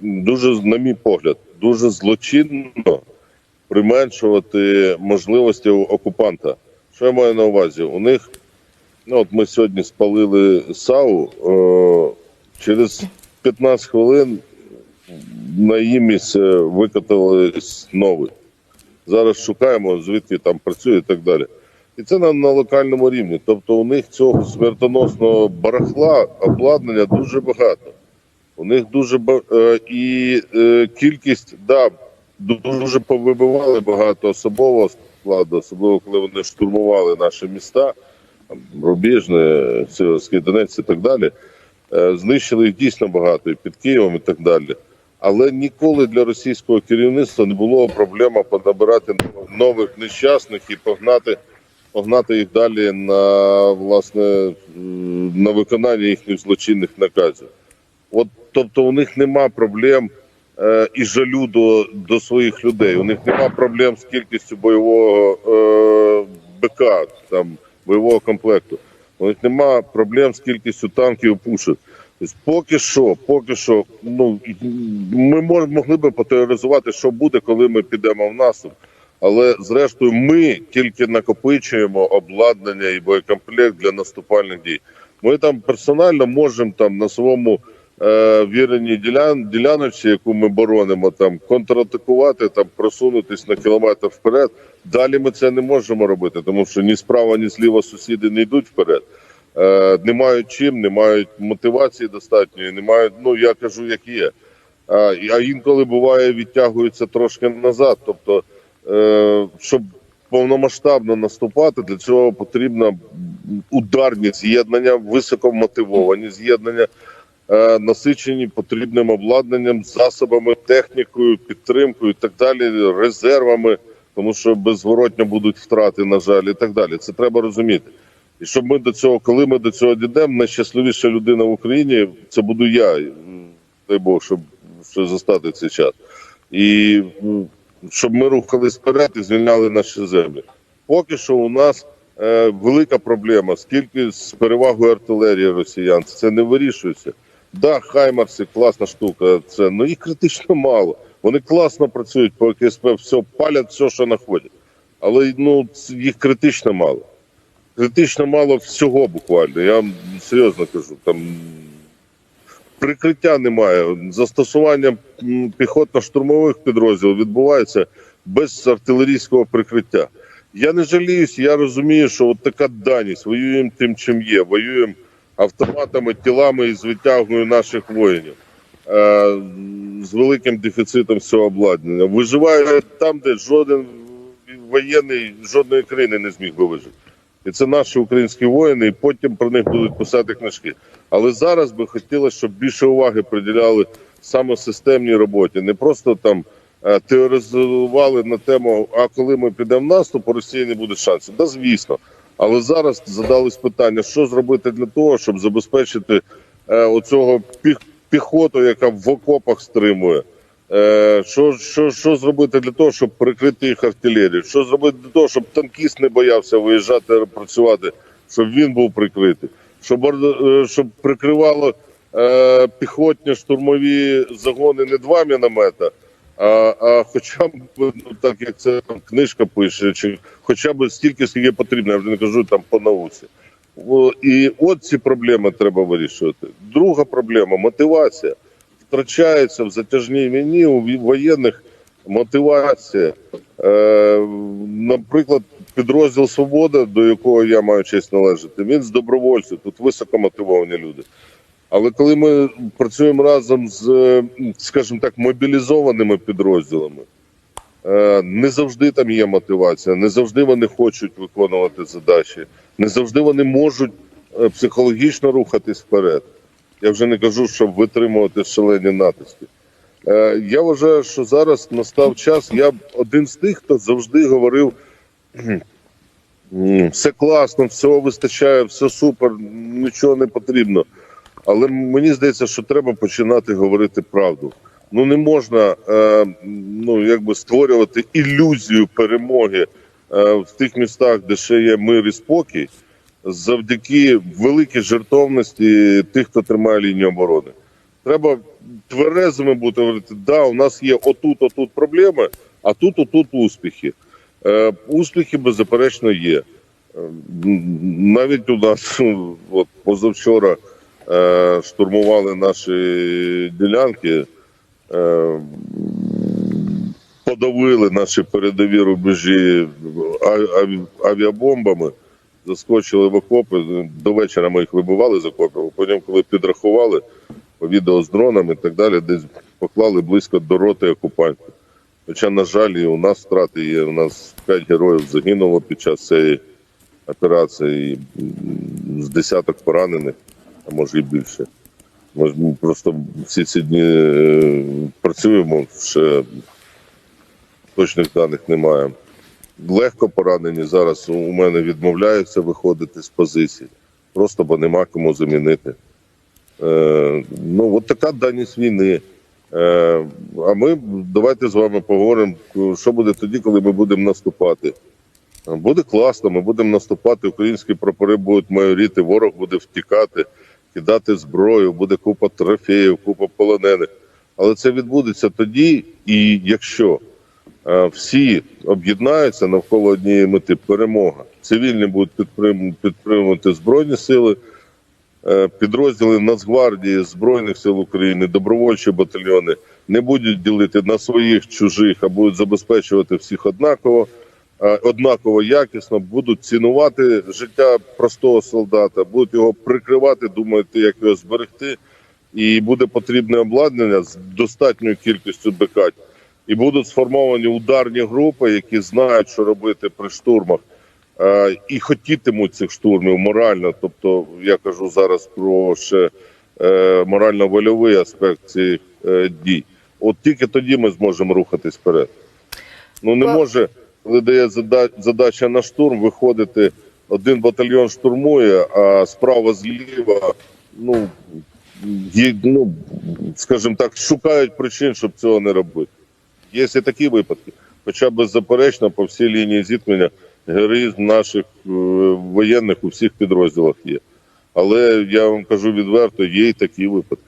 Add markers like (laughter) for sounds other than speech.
дуже, на мій погляд, дуже злочинно применшувати можливості окупанта. Що я маю на увазі? У них, ну от ми сьогодні спалили САУ, е, через 15 хвилин на її місце викатались новий. Зараз шукаємо, звідки там працює і так далі. І це на, на локальному рівні. Тобто у них цього смертоносного барахла обладнання дуже багато. У них дуже е, і е, кількість, да, дуже повибивали багато особового складу, особливо коли вони штурмували наші міста, Рубіжне, Сіверський Донець і так далі. Е, знищили їх дійсно багато і під Києвом і так далі. Але ніколи для російського керівництва не було проблема понабирати нових нещасних і погнати, погнати їх далі на власне на виконання їхніх злочинних наказів. От тобто у них нема проблем е, і жалю до, до своїх людей. У них нема проблем з кількістю бойового е, БК, там бойового комплекту. У них нема проблем з кількістю танків і пушок. Тобто поки що, поки що, ну ми могли би потеоризувати, що буде, коли ми підемо в наступ. Але зрештою, ми тільки накопичуємо обладнання і боєкомплект для наступальних дій. Ми там персонально можемо там на своєму е, віреній ділян, діляночці, яку ми боронимо, там контратакувати, там просунутись на кілометр вперед. Далі ми це не можемо робити, тому що ні справа, ні зліва сусіди не йдуть вперед. Е, не мають чим, не мають мотивації достатньої, не мають, ну я кажу, як є. А, а інколи буває, відтягуються трошки назад. Тобто, е, щоб повномасштабно наступати, для цього потрібно ударні з'єднання, високомотивовані з'єднання, насичені потрібним обладнанням, засобами, технікою, підтримкою і так далі, резервами, тому що беззворотньо будуть втрати, на жаль, і так далі. Це треба розуміти. І щоб ми до цього, коли ми до цього дійдемо, найщасливіша людина в Україні це буду я. Дай Бог, щоб, щоб застати цей час. І щоб ми рухались вперед і звільняли наші землі. Поки що у нас е, велика проблема, скільки з перевагою артилерії росіян, це не вирішується. Да, Хаймарси класна штука, це ну їх критично мало. Вони класно працюють по КСП, все палять все, що знаходять. Але ну їх критично мало. Критично мало всього буквально. Я вам серйозно кажу. Там прикриття немає. Застосування піхотно-штурмових підрозділів відбувається без артилерійського прикриття. Я не жаліюсь, я розумію, що от така даність. Воюємо тим, чим є. Воюємо автоматами, тілами і з витягною наших воїнів. Е, з великим дефіцитом цього обладнання. Виживає там, де жоден воєнний жодної країни не зміг би вижити. І це наші українські воїни, і потім про них будуть писати книжки. Але зараз би хотілося, щоб більше уваги приділяли саме системній роботі, не просто там е, теоризували на тему, а коли ми підемо в наступ, у Росії не буде шансів. Да, звісно. Але зараз задались питання, що зробити для того, щоб забезпечити е, оцього піх, піхоту, яка в окопах стримує. Е, що, що, що зробити для того, щоб прикрити їх артилерію? Що зробити для того, щоб танкіст не боявся виїжджати працювати, щоб він був прикритий, щоб, е, щоб прикривало е, піхотні штурмові загони не два міномета, а, а хоча б ну, так як це там книжка пише, чи хоча б стільки, скільки потрібно, я вже не кажу там по науці. О, І от ці проблеми треба вирішувати. Друга проблема мотивація втрачається в затяжній війні у воєнних мотивація. Е, наприклад, підрозділ Свобода, до якого я маю честь належати, він з добровольців, тут високомотивовані люди. Але коли ми працюємо разом з, е, скажімо так, мобілізованими підрозділами, е, не завжди там є мотивація, не завжди вони хочуть виконувати задачі, не завжди вони можуть е, психологічно рухатись вперед. Я вже не кажу, щоб витримувати шалені натиски. Я вважаю, що зараз настав час. Я один з тих, хто завжди говорив: (clears throat) все класно, всього вистачає, все супер, нічого не потрібно. Але мені здається, що треба починати говорити правду. Ну не можна е, ну, якби створювати ілюзію перемоги е, в тих містах, де ще є мир і спокій, завдяки великій жертовності тих, хто тримає лінію оборони. Треба тверезими бути говорити, да, у нас є отут, отут проблеми, а тут, отут успіхи. Е, успіхи, беззаперечно, є. Е, навіть у нас (laughs) от, позавчора штурмували наші ділянки, е, подавили наші передові рубежі авіабомбами, заскочили в окопи. До вечора ми їх вибивали з окопів, потім, коли підрахували по відео з дронами і так далі, десь поклали близько до роти окупантів. Хоча, на жаль, і у нас втрати є. У нас п'ять героїв загинуло під час цієї операції, з десяток поранених, а може і більше. Ми ж просто всі ці дні е, працюємо, ще точних даних немає. Легко поранені зараз у мене відмовляються виходити з позицій, просто бо нема кому замінити. Е, ну, от така даність війни. Е, а ми давайте з вами поговоримо, що буде тоді, коли ми будемо наступати. Буде класно, ми будемо наступати, українські прапори будуть майоріти, ворог буде втікати, кидати зброю, буде купа трофеїв, купа полонених. Але це відбудеться тоді, і якщо е, всі об'єднаються навколо однієї мети перемога. Цивільні будуть підтрим- підтримувати збройні сили, е, підрозділи Нацгвардії, Збройних сил України, добровольчі батальйони не будуть ділити на своїх чужих, а будуть забезпечувати всіх однаково, однаково якісно, будуть цінувати життя простого солдата, будуть його прикривати, думати, як його зберегти. І буде потрібне обладнання з достатньою кількістю БК. І будуть сформовані ударні групи, які знають, що робити при штурмах, е, і хотітимуть цих штурмів морально. Тобто, я кажу зараз про ще е, морально-вольовий аспект цих е, дій. От тільки тоді ми зможемо рухатись вперед. Ну не може, коли дає задача на штурм, виходити один батальйон штурмує, а справа зліва, ну, є, ну скажімо так, шукають причин, щоб цього не робити. Є і такі випадки. Хоча беззаперечно по всій лінії зіткнення героїзм наших е, воєнних у всіх підрозділах є. Але я вам кажу відверто, є і такі випадки.